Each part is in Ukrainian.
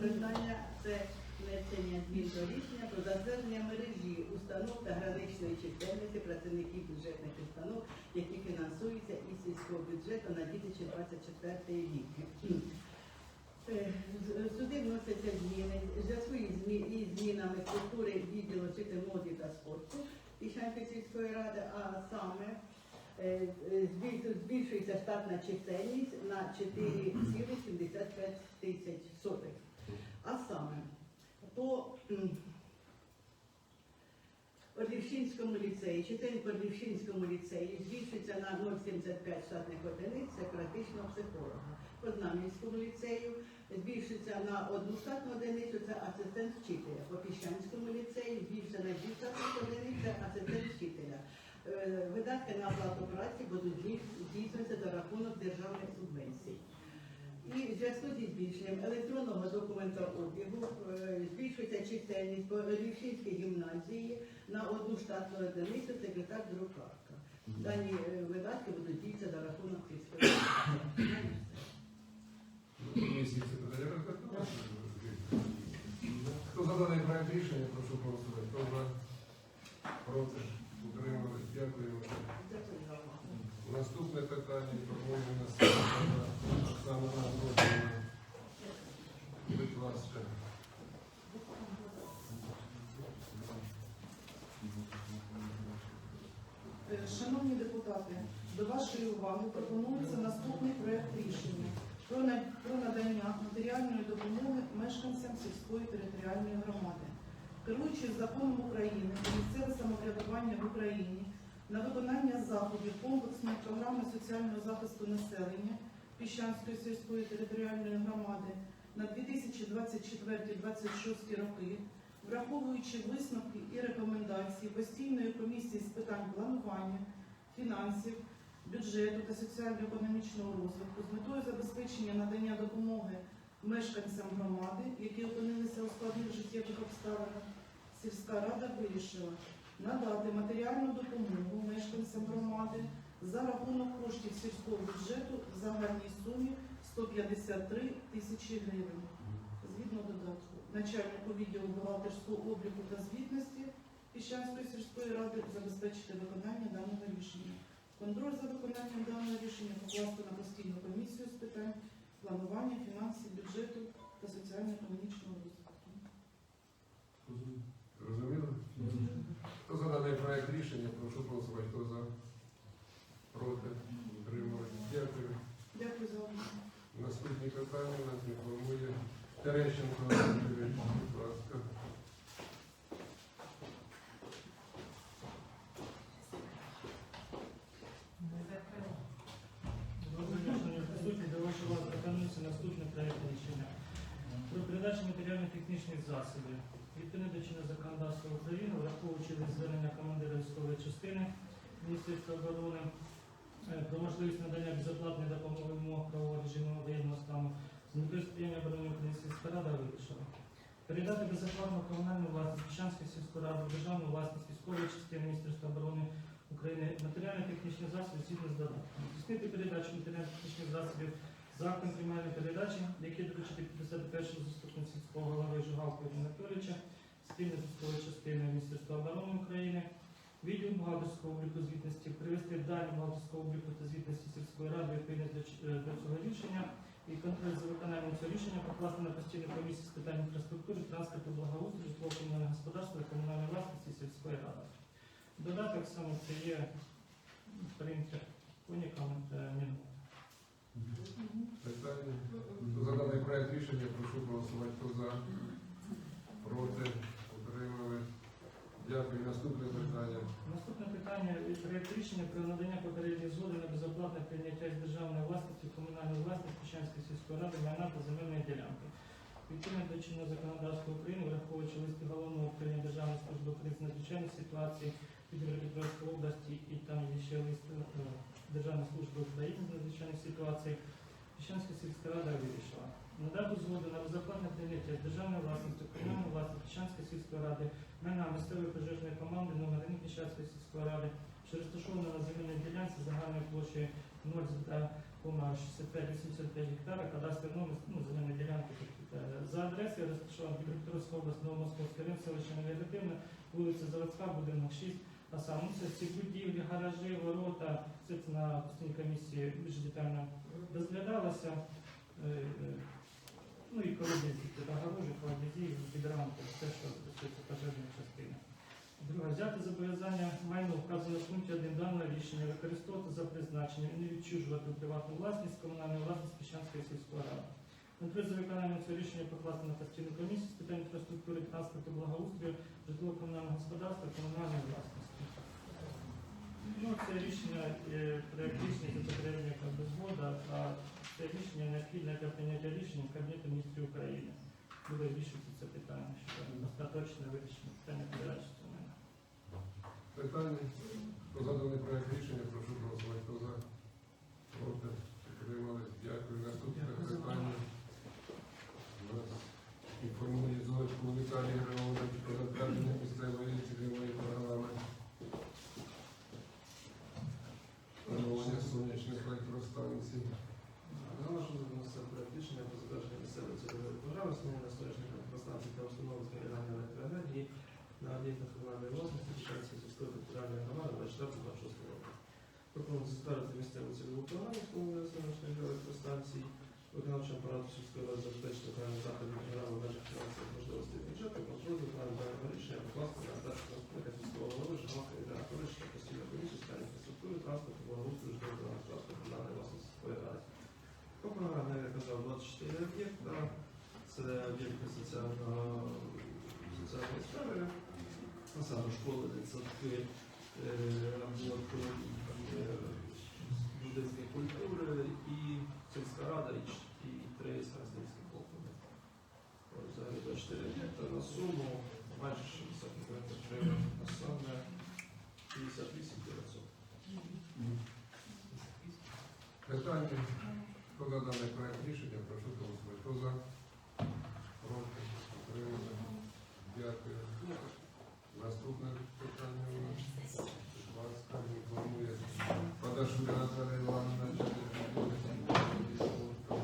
питання це внесення змін до рішення про затвердження мережі установ та граничної чисельності працівників бюджетних установ, які фінансуються із сільського бюджету на 2024 рік. Е, Сюди вносяться зміни зв'язку із змінами структури відділу освіти, молоді та спорту Піщанської сільської ради, а саме е, е, збіль- збільшується штатна чисельність на 4,75 тисяч сотих. По Орлівщинському ліцеї, чисельність по Орлівщинському ліцеї збільшується на 0,75 штатних одиниць це практичного психолога. По Знам'янському ліцею збільшується на одну штатну одиницю, це асистент вчителя. По Піщанському ліцеї збільшується на дві штатних одиниць, це асистент вчителя. Е, Видатки на оплату праці будуть здійснюватися за рахунок. І в зв'язку зі збільшенням електронного документообігу е, збільшується чисельність по Львівській гімназії на одну штатну одиницю секретар друкарка. Дані е, видатки будуть здійснюватися за рахунок розглядали? Хто за даний проект рішення, прошу голосувати. Хто за? Проти? Утримались? Дякую. Наступне питання інформує нас Оксана Анатоліївна. Будь ласка. Е, Шановні депутати, до вашої уваги пропонується наступний проект рішення про надання матеріальної допомоги мешканцям сільської територіальної громади. Керуючись законом України про місцеве самоврядування в Україні на виконання заходів комплексної програми соціального захисту населення Піщанської сільської територіальної громади на 2024-2026 роки, враховуючи висновки і рекомендації постійної комісії з питань планування, фінансів, бюджету та соціально-економічного розвитку з метою забезпечення надання допомоги мешканцям громади, які опинилися у складних життєвих обставинах, сільська рада вирішила надати матеріальну допомогу мешканцям громади за рахунок коштів сільського бюджету в загальній сумі 153 тисячі гривень. Згідно додатку, начальнику відділу бухгалтерського обліку та звітності Піщанської сільської ради забезпечити виконання даного рішення. Контроль за виконанням даного рішення покласти на постійну комісію з питань планування, фінансів, бюджету та соціально-економічного розвитку. Зрозуміло? Хто за даний проект рішення, прошу голосувати. Хто за? Проти? Утримались? Дякую. Дякую за увагу. Наступні питання нас інформує Терещенко Андрій Юрійович. Будь ласка. Доброго дня, шановні присутні. До вашої уваги пропонується наступне проект рішення про передачу матеріально-технічних засобів. Відповідно до чинного законодавства України, враховуючи звернення командира військової частини Міністерства оборони е, про можливість надання безоплатної допомоги в умовах правового режиму воєнного стану з метою сприяння оборони України сільська рада вирішила. Передати безоплатну комунальну власність Піщанської сільської ради, державну власність військової частини Міністерства оборони України матеріально-технічні засоби згідно з додатком. Здійснити передачу матеріально-технічних засобів за актом передачі, які доручити підписати першого заступника сільського голови Жугалку Анатолійовича, спільно військової частини Міністерства оборони України, відділ бухгалтерського обліку звітності, привести дані бухгалтерського обліку та звітності сільської ради відповідно до, е, цього рішення і контроль за виконанням цього рішення покласти на постійну комісію з питань інфраструктури, транспорту, благоустрою, житлово-комунального господарства комунальної власності сільської ради. Додаток саме це є принтер Унікам та Мінмод. Питання. Хто за даний проект рішення, прошу голосувати. За? Проти? Утримались? Дякую. Наступне питання. Наступне питання проєкт рішення про надання попередньої згоди на безоплатне прийняття з державної власності в комунальну власність Піщанської сільської ради майна та земельної ділянки. Відповідно до чинного законодавства України, враховуючи листи головного управління Державної служби з надзвичайних ситуацій від Дніпропетровської області і там є ще лист е, Державної служби України з надзвичайних ситуацій, Піщанська сільська рада вирішила надати згоду на безоплатне прийняття з державної власності в комунальну власність Піщанської сільської ради майна місцевої пожежної команди номер 1 Піщанської сільської ради, що розташована на земельній ділянці загальною площею 0,6585 гектара, кадастровий номер ну, земельної ділянки, Е, За адресою розташована Дніпропетровська область, Новомосковський район, селище Негативне, вулиця Заводська, будинок 6. А саме ну, це ці будівлі, гаражі, ворота, все це на постійній комісії більш детально розглядалося. Е, е, Ну і колодязі, це огорожі, колодязі, гідранти, все, що стосується пожежної частини. Друге, взяти зобов'язання майно вказано в пункті 1 даного рішення використовувати за призначенням і не відчужувати приватну власність комунальну власність Піщанської сільської ради. Контроль за виконанням цього рішення покласти на постійну комісію з питань інфраструктури, транспорту, благоустрою, житлово-комунального господарства, комунальної власності. Ну, це рішення, е, проект рішення за без згода, а це рішення необхідне для прийняття рішення Кабінету міністрів України. Буде вирішувати це питання, що остаточне вирішення питання передачі цього. Питання? Хто за даний проект рішення, прошу голосувати. За? Проти? Утримались? Дякую. Наступне питання. Нас інформує Золочко Віталій Григорович про затвердження місцевої цільової програми. Встановлення сонячних електростанцій. На нашу вноситься проект рішення про затвердження місцевої цільової програми встановлення сонячних електростанцій та установок зберігання електроенергії на об'єктах комунальної власності Пішанської сільської територіальної громади 24-26 року. Пропонується затвердити місцеву цільову програму встановлення сонячних електростанцій, виконавчим апарату сільської ради забезпечити окремі заходи програми в межах фінансових можливостей бюджету, контроль за виконанням даного рішення покласти на першого заступника сільського голови Жмака Ігоря Анатолійовича постійної комісії з питань інфраструктури, транспорту, благоустрою, житлового транспорту, комунальної власності сільської ради. Пропонувана, як я казав, 24 об'єкта. Це об'єкти соціального соціальної сфери, а саме школи, дитсадки, е, амбулаторії, е, культури і сільська рада і, три старостинські округи. Взагалі 24 об'єкта на суму майже 60 мільйонів гривень, а саме 58 900. Питання? За даний проект рішення, прошу голосувати. Проти? Утримались? Дякую. Наступне питання у нас. Будь ласка, інформує Падашуля Наталія Івановна, начальник відділу сім'ї і спорту.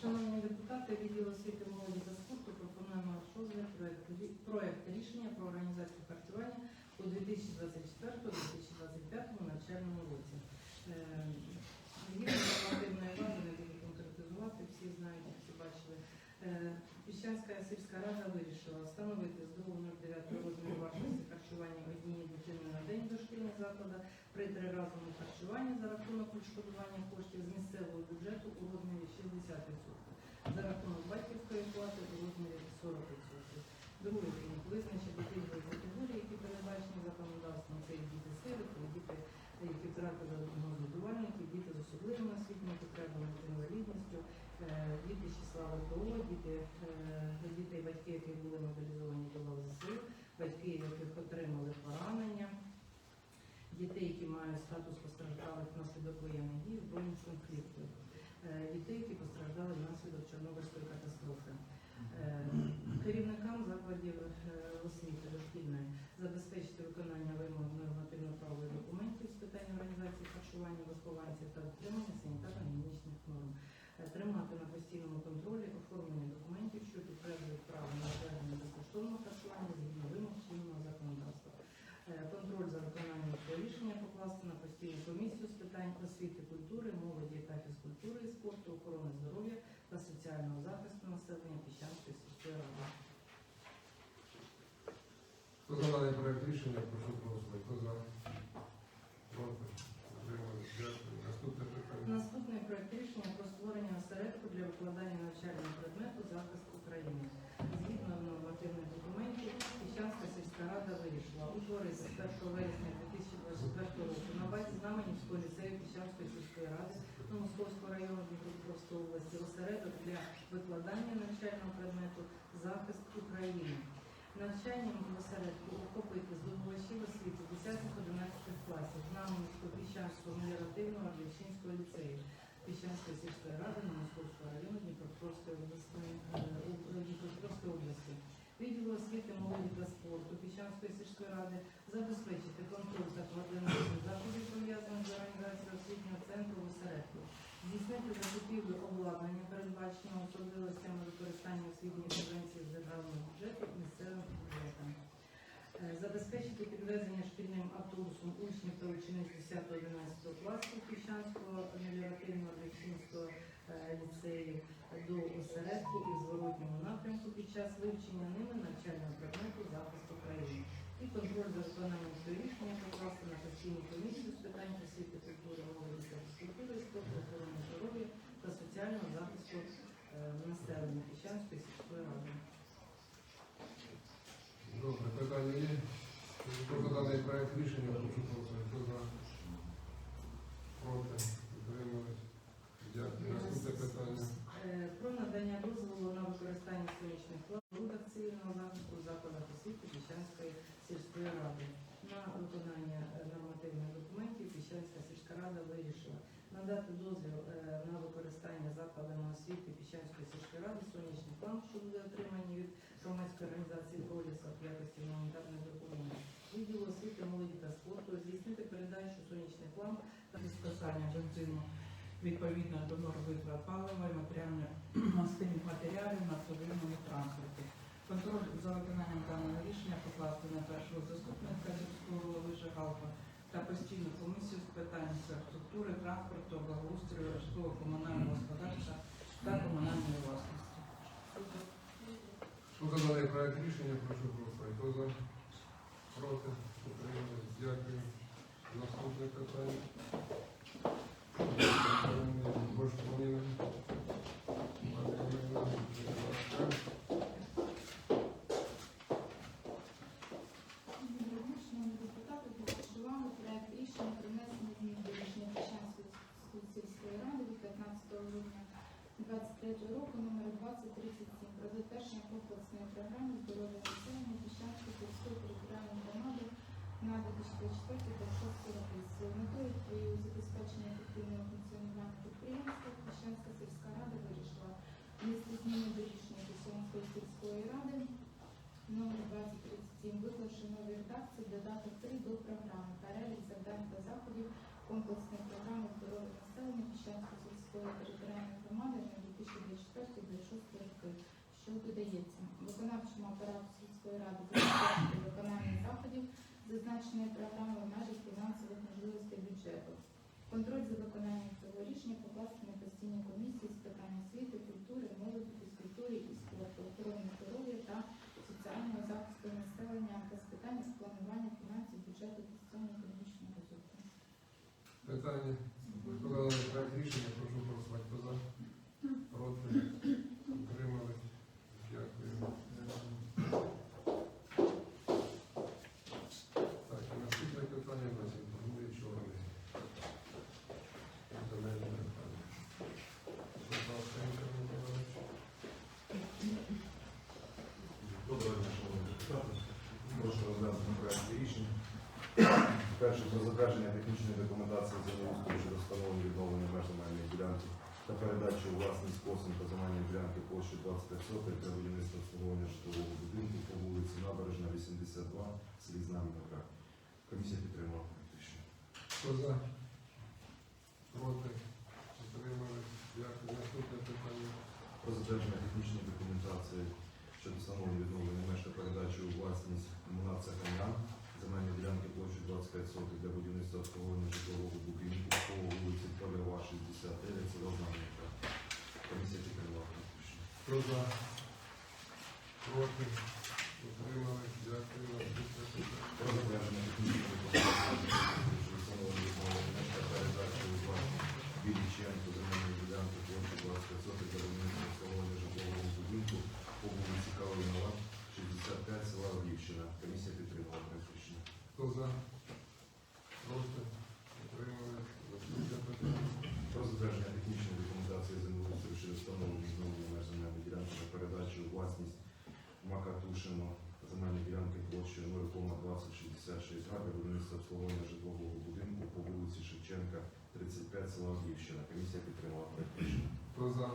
Шановні депутати, відділ освіти молоді та спорту пропонує на ваш розгляд проект, рі- проект рішення про організацію харчування у 2024-2025 навчальному році. Е, Згідно з нормативної бази, не буду конкретизувати, всі знають, всі бачили. Е, Піщанська сільська рада вирішила встановити з 2.09 розмір вартості харчування однієї дитини на день дошкільних закладах при триразовому харчуванні за рахунок відшкодування коштів з місцевого бюджету у розмірі 60%, за рахунок батьківської плати у розмірі 40%. Другий пункт визначити пільгові категорії, які передбачені законодавством, це і діти сироти, і діти, які втратили одного діти з особливими освітніми потребами інвалідністю, е, діти з числа ВПО, діти, е, діти конфліктів, е, дітей, які постраждали внаслідок Чорнобильської катастрофи. Е, Керівникам закладів е, освіти дошкільної забезпечити виконання вимог нормативно-правових документів з питань організації харчування вихованців та дотримання санітарно-гігієнічних норм, тримати на постійному контролі оформлення документів, що підтверджують право на отримання безкоштовного харчування згідно вимог чинного законодавства. Контроль за виконанням рішення покласти на постійну комісію з питань освіти, культури, молоді та фізкультури і спорту, охорони здоров'я та соціального захисту населення Піщанської сільської ради. Хто за даний проект рішення, прошу голосувати. Хто за? Проти? Наступне питання. Наступний проект рішення про створення осередку для викладання навчального предмету захист України. Згідно нормативних документів, Піщанська сільська рада вирішила утворити з 1 вересня 2024 року на базі Знаменівського ліцею Піщанської сільської ради Московського району Дніпропетровської області осередок для викладання навчального предмету захист України навчанням у осередку охопити здобувачів освіти 10-11 класів Намовського піщанського меліоративного Арлівчинського ліцею, Піщанської сільської ради на Московського району е, е, Дніпропетровської області. Відділу освіти молоді та спорту Піщанської сільської ради забезпечити контроль за координацію заходів пов'язаних з організацією освітнього центру в осередку, здійснити закупівлю обладнання, передбаченого особливостями використання освітніх Забезпечити підвезення шкільним автобусом учнів та учениць 10-11 класу Піщанського меліоративного Львівського ліцею до осередку і в зворотньому напрямку під час вивчення ними навчального предмету захисту країни. І контроль за виконанням цього рішення покласти на постійну комісію з питань освіти, культури, молоді та фізкультури, спорту, охорони здоров'я та соціального захисту е, населення Піщанської сільської ради. Добре, питання є. За даний проект рішення, прошу голосувати. Хто за? Проти? Утримались? Дякую. Наступне питання. Е, Про надання дозволу на використання сонячних ламп цивільного захисту в закладах освіти Піщанської сільської ради. На виконання нормативних документів Піщанська сільська рада вирішила надати дозвіл е, на використання закладами освіти Піщанської сільської ради сонячних ламп, буде отримані від громадської організації «Проліса» в якості гуманітарної допомоги. Відділу освіти, молоді та спорту здійснити передачу та списання бензину відповідно до норм витрат палива і матеріально-мастильних матеріалів на автомобільному транспорті. Контроль за виконанням даного рішення покласти на першого заступника сільського голови Жигалка та постійну комісію з питань інфраструктури, транспорту, благоустрою, житлово-комунального господарства та комунальної власності. За проект рішення, прошу голосувати. Хто за? Проти? Дякую. Наступне питання. Борщ Поліна. Мар'янівна. Шановні депутати, підготували проект рішення про внесення змін до рішення Печанської сільської ради від 15 грудня 2023 року номер 2037 про затвердження комплексної програми здоров'я населення Піщанської сільської територіальної громади на 2024 роки. З метою і забезпечення ефективного функціонування підприємства Піщанська сільська рада вирішила внести зміни до рішення Піщанської сільської ради номер 2037 виклавши нові редакції додаток 3 до програми перелік завдань та заходів комплексної програми здоров'я населення Піщанської сільської територіальної громади на 2024-2026 роки, що додається виконавчому апарату сільської ради зазначеної програми в межах фінансових можливостей бюджету. Контроль за виконанням цього рішення покласти на постійні комісії з питань освіти, культури, молоді, фізкультури і спорту, охорони здоров'я та соціального захисту населення та з питань з планування фінансів, бюджету та соціально-економічного розвитку. Питання. Хто за даний проект рішення, прошу голосувати. Хто за? Проти? Утримались? Дякую. Так, і наступне питання у нас інформує чорний. Земельне питання. Будь ласка, Ігор Миколаївич. Доброго дня, шановні депутати. Прошу розглянути проект рішення. Перше про затвердження технічної документації землеустрою щодо встановлення відновлення меж земельної ділянки та передачу у власність косин та земельної ділянки площі 25 соток для будівництва обслуговування житлового будинку по вулиці Набережна, 82, в селі Знам'янка. Комісія підтримала рішення. Хто за? Проти? Утримались? Дякую. Наступне питання. Про затвердження технічної документації щодо встановлення відновлення меж та передачі у власність комунат Саханян земельні ділянки площі 25 соток для будівництва обслуговування житлового будинку по вулиці Польова, 69, село Знам'янка. Комісія підтримала. Хто за? Проти? Утримались? Дякую. Наступне питання. Про затвердження технічної документації щодо встановлення відновлення меж та передачі у власність Біліченко земельні ділянки площею 25 соток для будівництва обслуговування житлового будинку по вулиці Калинова, 65, села Львівщина. Комісія підтримала проект рішення. Хто за? Проти? Утримались? Про затвердження технічної документації землеустрою щодо встановлення відновлення меж земельної ділянки та передачі у власність Макатушино земельної ділянки площею 0,2066 га для будівництва обслуговування житлового будинку по вулиці Шевченка, 35, села Львівщина. Комісія підтримала проект рішення. Хто за?